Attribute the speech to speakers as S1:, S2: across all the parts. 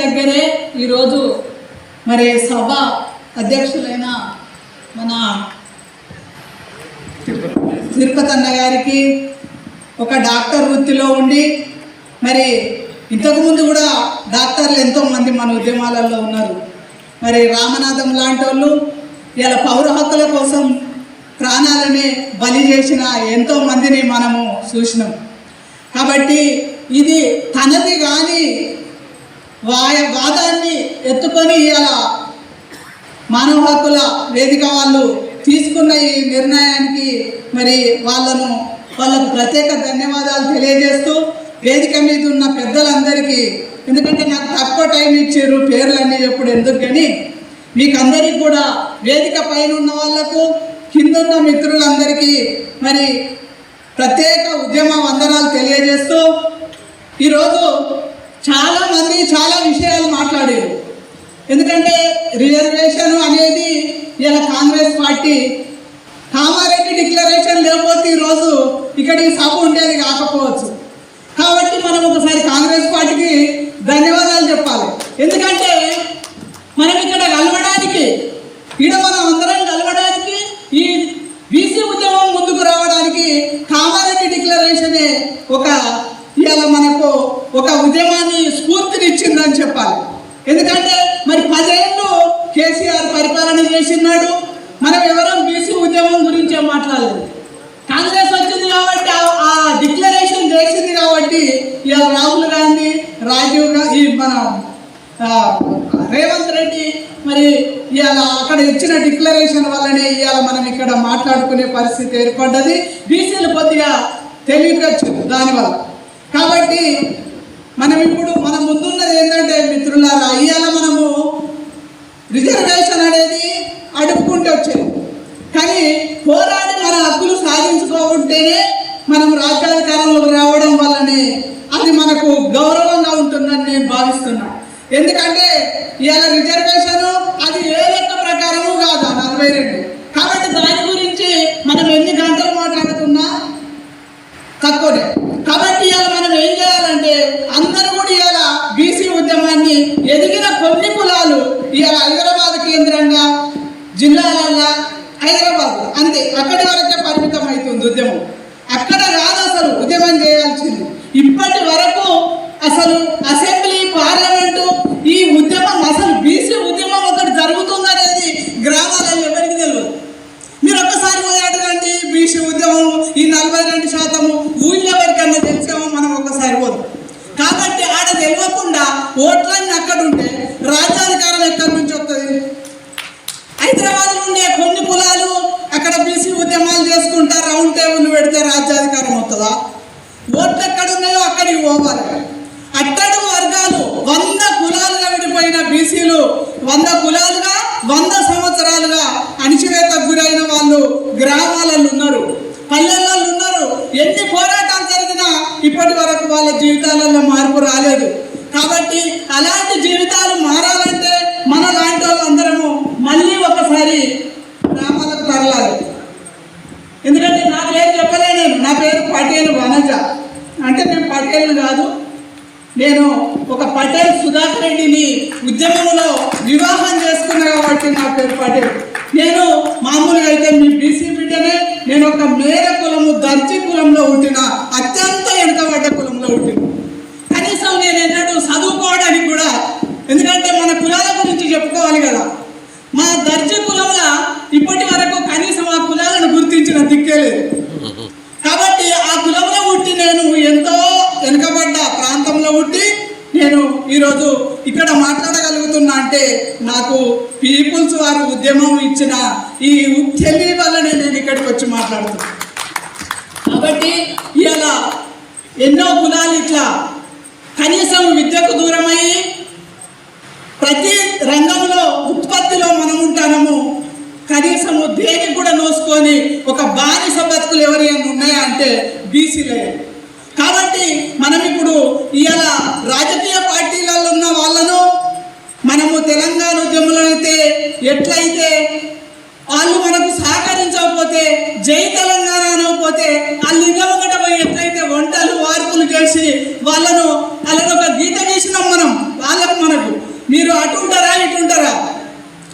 S1: దగ్గరే ఈరోజు మరి సభ అధ్యక్షులైన మన తిరుపతి అన్న గారికి ఒక డాక్టర్ వృత్తిలో ఉండి మరి ఇంతకుముందు కూడా డాక్టర్లు ఎంతోమంది మన ఉద్యమాలలో ఉన్నారు. మరి రామనాథం లాంటి వాళ్ళు ఇలా పౌర హక్కుల కోసం ప్రాణాలని బలి చేసిన ఎంతోమందిని మనము చూసినాం. కాబట్టి ఇది తనది కానీ వాయ వాదాన్ని ఎత్తుకొని ఇలా మానవ హక్కుల వేదిక వాళ్ళు తీసుకున్న ఈ నిర్ణయానికి మరి వాళ్ళను వాళ్ళకు ప్రత్యేక ధన్యవాదాలు తెలియజేస్తూ వేదిక మీద ఉన్న పెద్దలందరికీ ఎందుకంటే నాకు తక్కువ టైం ఇచ్చారు పేర్లన్నీ ఎప్పుడు ఎందుకు కానీ మీకు అందరికీ కూడా వేదిక పైన ఉన్న వాళ్ళకు కిందున్న మిత్రులందరికీ మరి ప్రత్యేక ఉద్యమ వందనాలు తెలియజేస్తూ ఈరోజు చాలా మంది చాలా విషయాలు మాట్లాడారు. ఎందుకంటే రిజర్వేషన్ అనేది ఇలా కాంగ్రెస్ పార్టీ కామారెడ్డి డిక్లరేషన్ లేకపోతే ఈరోజు ఇక్కడికి సభ ఉండేది కాకపోవచ్చు. కాబట్టి మనం ఒకసారి కాంగ్రెస్ పార్టీ ధన్యవాదాలు చెప్పాలి ఎందుకంటే మనం ఇక్కడ కలవడానికి ఈడ మనం అందరం కలవడానికి ఈ బీసీ ఉద్యమం ముందుకు రావడానికి కామారెడ్డి డిక్లరేషనే ఒక ఇవాళ మనకు ఒక ఉద్యమాన్ని స్ఫూర్తినిచ్చిందని చెప్పాలి ఎందుకంటే మరి పదేళ్ళు కేసీఆర్ పరిపాలన చేసినాడు మనం ఎవరం బీసీ ఉద్యమం గురించే మాట్లాడలేదు కాంగ్రెస్ వచ్చింది కాబట్టి ఆ- డిక్లరేషన్ చేసింది కాబట్టి ఇవాళ రాహుల్ గాంధీ రాజీవ్ గాంధీ మన రేవంత్ రెడ్డి మరి ఇవాళ అక్కడ ఇచ్చిన డిక్లరేషన్ వల్లనే ఇవాళ మనం ఇక్కడ మాట్లాడుకునే పరిస్థితి ఏర్పడ్డది. బీసీలు కొద్దిగా తెలియవచ్చు దానివల్ల. కాబట్టి మనం ఇప్పుడు మన ముందున్నది ఏంటంటే మిత్రులారా ఇవాళ మనము రిజర్వేషన్ అనేది అడుపుకుంటూ వచ్చేది కానీ పోరాడి సాధించుకోకుంటేనే మనం రాజ్యాధికారంలోకి రావడం వల్లనే అది మనకు గౌరవంగా ఉంటుందని నేను భావిస్తున్నా. ఎందుకంటే ఇవాళ రిజర్వేషన్ అది ఏ లెక్క ప్రకారము కాదు నలభై రెండు. కాబట్టి దాని గురించి మనం ఎన్ని గంటలు మాట్లాడుతున్నా? తక్కువనే. కాబట్టి ఇవాళ మనం ఏం చేయాలంటే అందరూ కూడా ఇవాళ బీసీ ఉద్యమాన్ని ఎదిగిన కొన్ని కులాలు ఇవాళ హైదరాబాద్ కేంద్రంగా జిల్లాలల్లో హైదరాబాద్ అంతే. అక్కడి వరకు ఉంది ఉద్యమం. అక్కడ రాదు అసలు ఉద్యమం చేయాల్సింది. ఇప్పటి వరకు అసలు అసెంబ్లీ పార్లమెంటు ఈ ఉద్యమం అసలు బీసీ ఉద్యమం ఒకటి జరుగుతుందనేది గ్రామాలలో ఎవరికి తెలియదు. మీరు ఒక్కసారి పోయి అడగండి బీసీ ఉద్యమం ఈ నలభై రెండు శాతము ఊళ్ళో ఎవరికన్నా తెలిసామో మనం ఒక్కసారి పోదు. కాబట్టి ఆడ తెలియకుండా ఓట్లన్నీ అక్కడ ఉంటే రాజా ఎక్కడి నుంచి వస్తుంది హైదరాబాద్ ఉండే కొన్ని కులాలు అక్కడ బీసీ ఉద్యమాలు రౌండ్ టేబుల్ పెడితే రాజ్యాధికారం వస్తుందా? ఓట్లు ఎక్కడ ఉన్నాయో అక్కడికి పోవాలి. అట్టడు వర్గాలు వంద కులాలుగా విడిపోయిన బీసీలు వంద కులాలుగా వంద సంవత్సరాలుగా అణిచివేత గురైన వాళ్ళు గ్రామాలలో ఉన్నారు పల్లెల్లో ఉన్నారు. ఎన్ని పోరాటాలు జరిగినా ఇప్పటి వరకు వాళ్ళ జీవితాలలో మార్పు రాలేదు. కాబట్టి అలాంటి జీవితాలు మారాలంటే మన లాంటి వాళ్ళందరము మళ్ళీ ఒకసారి ఎందుకంటే నా పేరు చెప్పలే నేను. నా పేరు పటేల్ వనజ. అంటే నేను పటేల్ కాదు. నేను ఒక పటేల్ సుధాకర్ రెడ్డిని ఉద్యమంలో వివాహం చేసుకున్నా కాబట్టి నా పేరు పటేల్. నేను మామూలుగా అయితే మీ బీసీ బిడ్డనే నేను ఒక మేర కులము దర్జీ కులంలో పుట్టిన అత్యంత వెనుకబడ్డ కులంలో ఉంటున్నా. కనీసం నేను ఎన్నడూ చదువుకోవడానికి కూడా ఎందుకంటే మన కులాల గురించి చెప్పుకోవాలి కదా మా దర్జీ కులంలో ఇప్పటి వరకు కనీసం ఆ కులాలను గుర్తించిన దిక్కే లేదు కాబట్టి ఆ కులంలో పుట్టి నేను ఎంతో వెనుకబడ్డ ప్రాంతంలో పుట్టి నేను ఈరోజు ఇక్కడ మాట్లాడగలుగుతున్నా అంటే నాకు పీపుల్స్ వారు ఉద్యమం ఇచ్చిన ఈ తెలివి వల్లనే నేను ఇక్కడికి వచ్చి మాట్లాడుతున్నాను కాబట్టి ఇలా ఎన్నో కులాలు ఇట్లా కనీసం విద్యకు దూరమై ప్రతి రంగంలో ఉత్పత్తిలో మనం ఉంటాము కనీసము దేనికి కూడా నోసుకొని ఒక బానిస బతుకులు ఎవరైనా ఉన్నాయా అంటే బీసీలే. కాబట్టి మనం ఇప్పుడు ఇవాళ రాజకీయ పార్టీలలో ఉన్న వాళ్ళను మనము తెలంగాణ ఉద్యమంలో అయితే ఎట్లయితే వాళ్ళు మనకు సహకరించకపోతే జై తెలంగాణ అనకపోతే వాళ్ళు ఇదొకట పోయి ఎట్లయితే వంటలు వార్పులు వాళ్ళను వాళ్ళని ఒక గీత గీసినాం మనం వాళ్ళకు మనకు. మీరు అటు ఉంటారా ఇటు ఉంటారా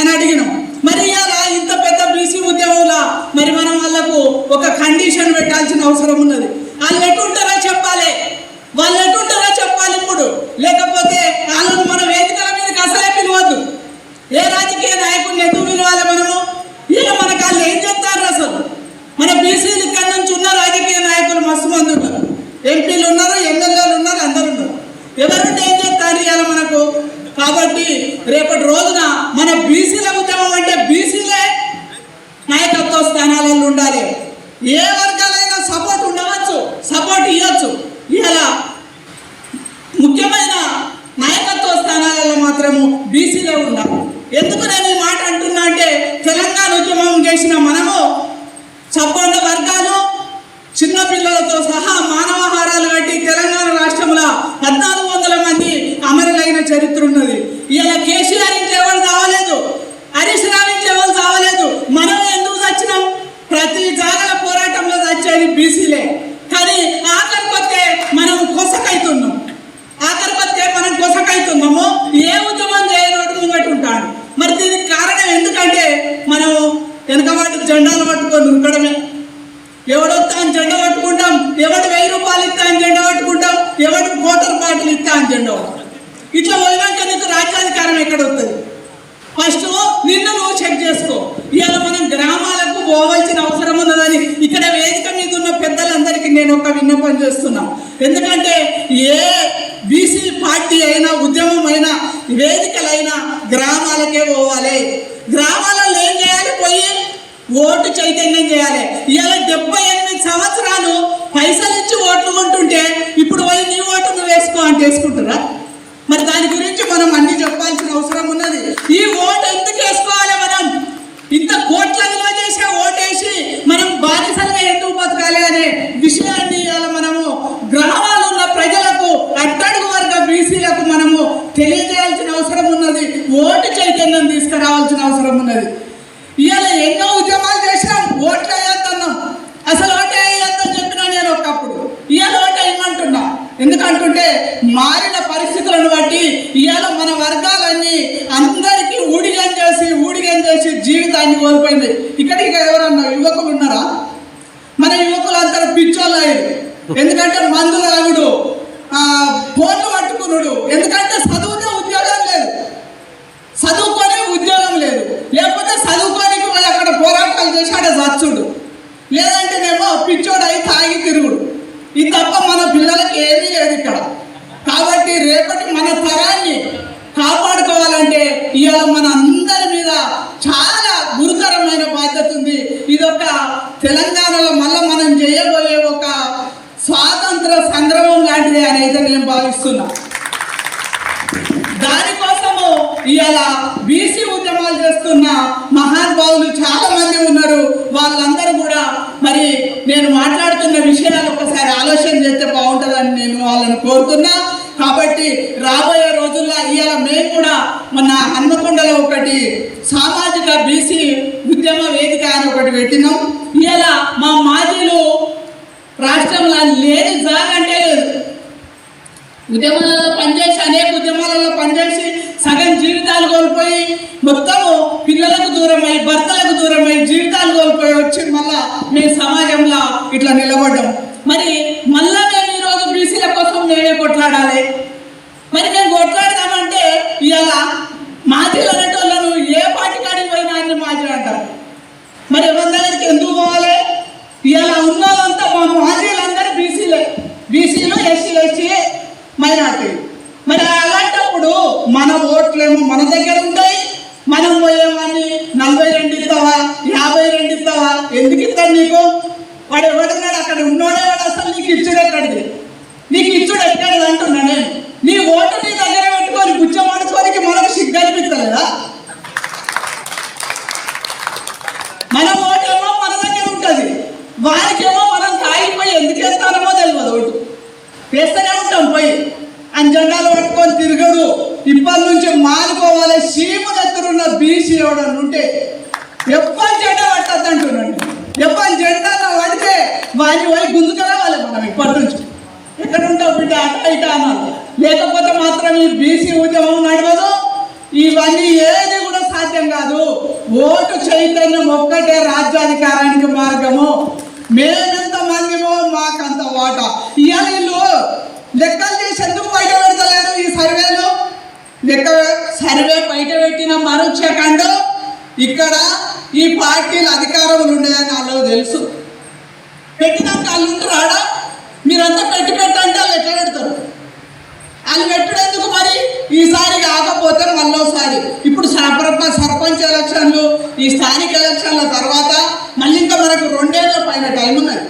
S1: అని అడిగినాం. మరి ఇవాళ ఇంత పెద్ద బీసీ ఉద్యమంలో మరి మనం వాళ్ళకు ఒక కండిషన్ పెట్టాల్సిన అవసరం ఉన్నది. వాళ్ళు ఎటుంటారో చెప్పాలి. వాళ్ళు ఎటుంటారో చెప్పాలి ఇప్పుడు. లేకపోతే వాళ్ళను మన వేదికల మీదకి అసలే పిలవద్దు. ఏ రాజకీయ నాయకుడిని ఎందుకు పిలవాలి మనము? వీళ్ళు మనకు వాళ్ళు ఏం చెప్తారు అసలు? మన బీసీలు ఇక్కడ నుంచి ఉన్న రాజకీయ నాయకులు మస్తు మంది ఉన్నారు ఎంపీలు ఉన్నారు ఎమ్మెల్యేలు ఉన్నారు అందరు ఉన్నారు. ఎవరుంటే ఏం చెప్తారు ఇవాళ మనకు? కాబట్టి రేపటి రోజున మన బీసీల ఉద్యమం అంటే బీసీలే నాయకత్వ స్థానాలలో ఉండాలి. ఏ వర్గాలైనా బీసీలో ఉన్నా. ఎందుకు నేను ఈ మాట అంటున్నా అంటే తెలంగాణ ఉద్యమం చేసిన మనము చప్పండ వర్గాలు చిన్నపిల్లలతో సహా మానవహారాలు కట్టి తెలంగాణ రాష్ట్రంలో పద్నాలుగు వందల మంది అమరులైన చరిత్ర ఉన్నది. ఇలా కేసీఆర్ నుంచి ఎవరు కావలేదు? హరీష్ రావు నుంచి ఎవరు కావలేదు? మనం ఎందుకు చచ్చినాం? ప్రతి జాగల పోరాటంలో చచ్చేది బీసీలే కానీ ఆఖరికి వస్తే మనం కొసకైతున్నాం ఆఖరికి వస్తే మనం కొసకైతున్నాము ఏ ఉద్యమం చేయనోడు ముంగట ఉంటాడు మరి దీనికి కారణం ఎందుకంటే మనం వెనకబాటు జెండాలు పట్టుకొని ఉరకడమే. ఎవడొస్తా అని జెండా పట్టుకుంటాం ఎవడు వెయ్యి రూపాయలు ఇస్తా అని జెండా పట్టుకుంటాం ఎవడు కోటర్ బాటిల్ ఇస్తా అని జెండా పట్టుకుంటాం. ఇట్లా పోయినాక నీకు రాజ్యాధికారం ఎక్కడ వస్తుంది ఫస్ట్ నిన్ను నువ్వు చెక్ చేసుకో. ఇవాళ మనం గ్రామాలకు పోవాల్సిన అవసరం ఉన్నదని ఇక్కడ వేదిక మీద ఉన్న పెద్దలందరికీ నేను ఒక విన్నపం చేస్తున్నా. ఎందుకంటే ఏ బీసీ పార్టీ అయినా ఉద్యమం అయినా వేదికలైనా గ్రామాలకే పోవాలి. గ్రామాలలో ఏం ఓటు చైతన్యం చేయాలి. ఇవాళ డెబ్బై ఎనిమిది సంవత్సరాలు పైసలు ఇచ్చి ఓట్లు కొంటుంటే ఇప్పుడు పోయి నీ ఓటు నువ్వు వేసుకో అంటే వేసుకుంటారా? మరి దాని గురించి మనం అన్ని చెప్పాల్సిన అవసరం ఉన్నది. ఈ ఓటు ఎందుకు వేసుకోవాలి మనం? ఇంత కోట్ల విలువ చేసే ఓటేసి మనం బానిసలుగా ఎందుకు బతకాలి అనే విషయాన్ని ఇవాళ మనము గ్రామాలు ఉన్న ప్రజలకు అట్టడుగు వర్గ బీసీలకు మనము తెలియజేయాల్సిన అవసరం ఉన్నది. ఓటు చైతన్యం తీసుకురావాల్సిన అవసరం ఉన్నది ఇవాళ ఎన్నో ఉద్యమాలు చేసినాం ఓట్లు వేయొద్దన్నాం అసలు ఓటు వేయొద్దని చెప్పినా నేను ఒకప్పుడు ఇవాళ ఓటు వేయమంటున్నా ఎందుకంటుంటే మారిన పరిస్థితులను బట్టి ఇవాళ మన వర్గాలన్నీ అందరికీ ఊడిగం చేసి ఊడిగం చేసి జీవితాన్ని కోల్పోయింది. ఇక్కడికి ఎవరన్నా యువకులు ఉన్నారా? మన యువకులు అందరూ పిచ్చోళ్ళు అయ్యారు ఎందుకంటే మందులు రాగుడు ఆ, ఫోన్లు పట్టుకునుడు. ఎందుకంటే చదువుతే ఉద్యోగం లేదు. చదువుకొని ఉద్యోగం లేదు. లేకపోతే చదువుకోనికి పోయి అక్కడ పోరాటాలు చేసి అక్కడ చచ్చుడు. లేదంటేనేమో పిచ్చోడు అయి తాగి తిరుగుడు ఇది తప్ప మన పిల్లలకి ఏమీ లేదు ఇక్కడ కాబట్టి రేపటి మన తరాన్ని కాపాడుకోవాలంటే ఇవాళ మన అందరి మీద చాలా గురుతరమైన బాధ్యత ఉంది ఇది ఒక తెలంగాణలో మళ్ళీ మనం చేయబోయే ఒక స్వాతంత్ర సంగ్రమం లాంటిది అని అయితే నేను భావిస్తున్నా. దానికోసము ఇలా బీసీ ఉద్యమాలు చేస్తున్న మహానుభావులు చాలా మంది ఉన్నారు. వాళ్ళందరూ కూడా మరి నేను మాట్లాడుతున్న విషయాలు ఒకసారి ఆలోచన చేస్తే బాగుంటుందని నేను వాళ్ళని కోరుతున్నా. కాబట్టి రాబోయే రోజుల్లో ఇవాళ మేము కూడా మన హన్మకొండలో ఒకటి సామాజిక బీసీ ఉద్యమ వేదిక అని ఒకటి పెట్టినాం. ఇవాళ మా మాజీలు రాష్ట్రంలో లేని జాగంటే లేదు. ఉద్యమాలలో పనిచేసి అనేక ఉద్యమాలలో పనిచేసి సగం జీవితాలు కోల్పోయి మొత్తము పిల్లలకు దూరమై భర్తలకు దూరమై జీవితాలు కోల్పోయి వచ్చి మళ్ళా మేము సమాజంలో ఇట్లా నిలబడ్డాం మరి మళ్ళా మేము ఈరోజు బీసీల కోసం మేమే కొట్లాడాలి మరి మేము కొట్లాడదామంటే ఇవాళ మాజీలు అనేటోళ్ళను ఏ పార్టీ కాడికి పోయినా అని మాజీ అంటారు మరి ఎవరి దగ్గరికి ఎందుకు పోవాలి ఇలా ఉన్నదంతా మా మాజీలందరూ బీసీలే బీసీలు ఎస్సీ ఎస్సీ మైనార్టీ మరి అలాంటప్పుడు మన ఓట్లేమో మన దగ్గర ఉంటాయి. మనం పోయేమని నలభై రెండు ఇస్తావా యాభై రెండు ఇస్తావా? ఎందుకు ఇస్తాను నీకు? వాడు ఎవడున్నాడు? అక్కడ ఉన్నాడే వాడు అసలు నీకు ఇచ్చుడు ఎక్కడిది నీకు ఇచ్చుడు ఎక్కడిది అంటున్నానే నీ ఓటు నీ దగ్గర పెట్టుకొని గుచ్చమాడుకోనికి మనకు సిగ్గు అనిపిస్తలేదా? మన ఓటేమో మన దగ్గర ఉంటుంది. వారికి మనం తాగిపోయి ఎందుకు వేస్తానమో తెలియదు ఓటు వేస్తూనే ఉంటాం పోయి అని జెండాలు పట్టుకొని తిరగడు ఇప్పటి నుంచి మానుకోవాలి సీమల ఎత్తురున్న బీసీ ఉంటే ఎప్పటి జెండా పట్టద్దు అంటున్నాడు ఎప్పటి జెండా పడితే వాడిని పోయి గుంజుకు మనం ఇప్పటి నుంచి. ఎక్కడ ఉంటావు బిడ్డ? అట ఇట అన్నారు లేకపోతే మాత్రం ఈ బీసీ ఉద్యమం నడవదు. ఇవన్నీ ఏది కూడా సాధ్యం కాదు. ఓటు చైతన్యం ఒక్కటే రాజ్యాధికారానికి మార్గము. మేమెంత మందిమో మాకంత వాటా. ఇవాళ వీళ్ళు లెక్కలు చేసి ఎందుకు బయట పెడతలేరు ఈ సర్వేలు? లెక్క సర్వే బయట పెట్టిన మరో సెకండ్ ఇక్కడ ఈ పార్టీలు అధికారంలో ఉండేదని వాళ్ళకు తెలుసు. పెట్టినాక వాళ్ళు ఉంటారు ఆడ మీరంతా పెట్టి పెట్టంటే వాళ్ళు ఎట్లా పెడతారు? వాళ్ళు పెట్టడేందుకు మరి ఈసారి కాకపోతే మళ్ళోసారి. ఇప్పుడు సర్ప సర్పంచ్ ఎలక్షన్లు ఈ స్థానిక ఎలక్షన్ల తర్వాత మళ్ళీ ఇంకా మనకు రెండేళ్ళ పైన టైం ఉన్నది.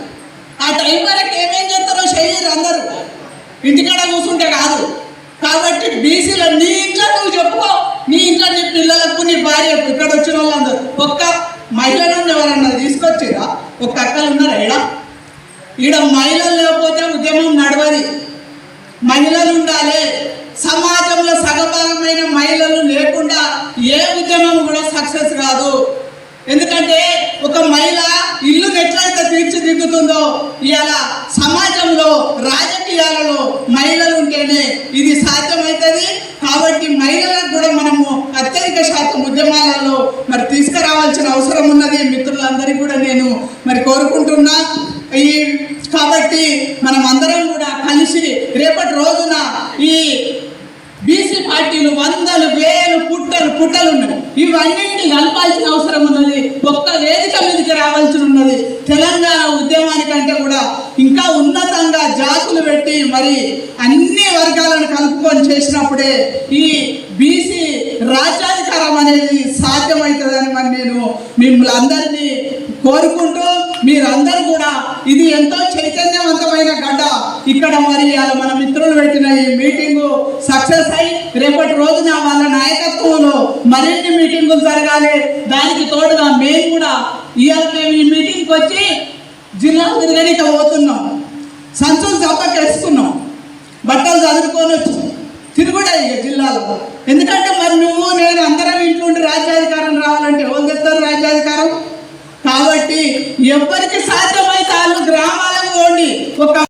S1: ఆ టైం వరకు ఏమేం చేస్తారో శరీరం అందరూ ఇంటికాడ కూర్చుంటే కాదు. కాబట్టి బీసీలో నీ ఇంట్లో నువ్వు చెప్పుకో. నీ ఇంట్లో నీ పిల్లలకు నీ భార్యకు ఇక్కడ వచ్చిన వాళ్ళందరూ. ఒక్క మహిళను ఎవరన్నా తీసుకొచ్చిరా? ఒక్క అక్కలు ఉన్నారా ఈడ? ఈడ మహిళలు లేకపోతే ఉద్యమం నడవది. మహిళలు ఉండాలి. సమాజంలో సగభాగమైన మహిళలు లేకుండా ఏ ఉద్యమం కూడా సక్సెస్ కాదు. ఎందుకంటే ఒక మహిళ ఇల్లు ఎట్లయితే తీర్చిదిద్దుతుందో ఇవాళ సమాజంలో రాజకీయాలలో మహిళలు ఉంటేనే ఇది సాధ్యమవుతుంది కాబట్టి మహిళలకు కూడా మనము అత్యధిక శాతం ఉద్యమాలలో మరి తీసుకురావాల్సిన అవసరం ఉన్నది. మిత్రులందరికీ కూడా నేను మరి కోరుకుంటున్నా. ఈ కాబట్టి మనం అందరం కూడా కలిసి రేపటి రోజున ఈ బీసీ పార్టీలు వందలు వేలు పుట్టలు పుట్టలు ఉన్నాయి ఇవన్నింటిని కలపాల్సిన అవసరం ఉన్నది. ఒక్క వేదిక మీదకి రావాల్సి ఉన్నది. తెలంగాణ ఉద్యమానికంటే కూడా ఇంకా ఉన్నతంగా జాతులు పెట్టి మరి అన్ని వర్గాలను కలుపుకొని చేసినప్పుడే ఈ బీసీ రాజ్యాధికారం అనేది సాధ్యమవుతుందని మరి నేను మిమ్మల్ని అందరినీ కోరుకుంటూ మీరందరూ కూడా ఇది ఎంతో చైతన్యవంతమైన గడ్డ. ఇక్కడ మరి ఇవాళ మన మిత్రులు పెట్టిన ఈ మీటింగు సక్సెస్ అయి రేపటి రోజున వాళ్ళ నాయకత్వంలో మరిన్ని మీటింగులు జరగాలి. దానికి తోడుగా మేము కూడా ఇవాళ మేము ఈ మీటింగ్కి వచ్చి జిల్లా తిరగనిక పోతున్నాం. సంచులు చప్పకేస్తున్నాం బట్టలు చదువుకొని వచ్చి తిరుగుడే ఇక జిల్లాలో ఎందుకంటే మరి నువ్వు నేను అందరం ఇంట్లో ఉండి రాజ్యాధికారం రావాలంటే ఎవరు తెస్తారు రాజ్యాధికారం? కాబట్టి ఎవరికి సాధ్యమైతే వాళ్ళు గ్రామాలకు పోండి. ఒక